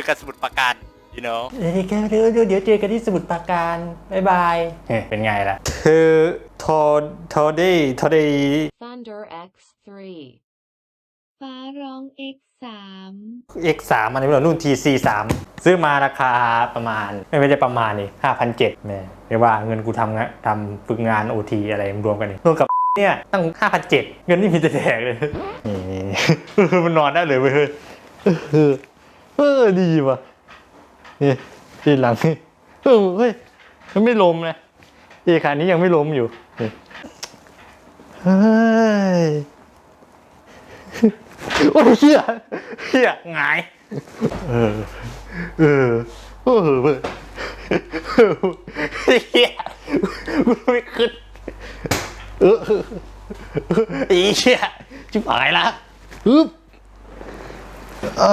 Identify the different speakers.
Speaker 1: อกันสมุดประการ you know
Speaker 2: เดี๋ยวเดี๋ยวเดี๋ยวเดี๋ยวเจอกันที่สมุทรปราการบายบายเฮ้ยเป็นไงล่ะ คือโทโทดี้โทดี้
Speaker 3: Thunder X3 ฟ้าร้อง X3
Speaker 2: X3 อันนี้เป็นรุ่น TC3 ซื้อมาราคาประมาณ ไม่ไม่ได้ประมาณนี่5,700แม่เรียกว่าเงินกูทำงานทำฝึกงาน OT อะไรรวมกันนี่รวมกับเนี่ยตั้ง5,700เงินนี่มีแต่แดกเลย นี่มันนอนได้เลยเว้ย เออดีว่ะนี่ทีหลังนี่เออเฮ้ยมันไม่ล้มนะอีคันนี้ยังไม่ล้มอยู่นี่เฮ้ยโอ้ยเฮียเฮียหงายเออเออเออเว้ยเฮียไม่ขึ้นเอออีเฮียชิบหายละฮึบอ่า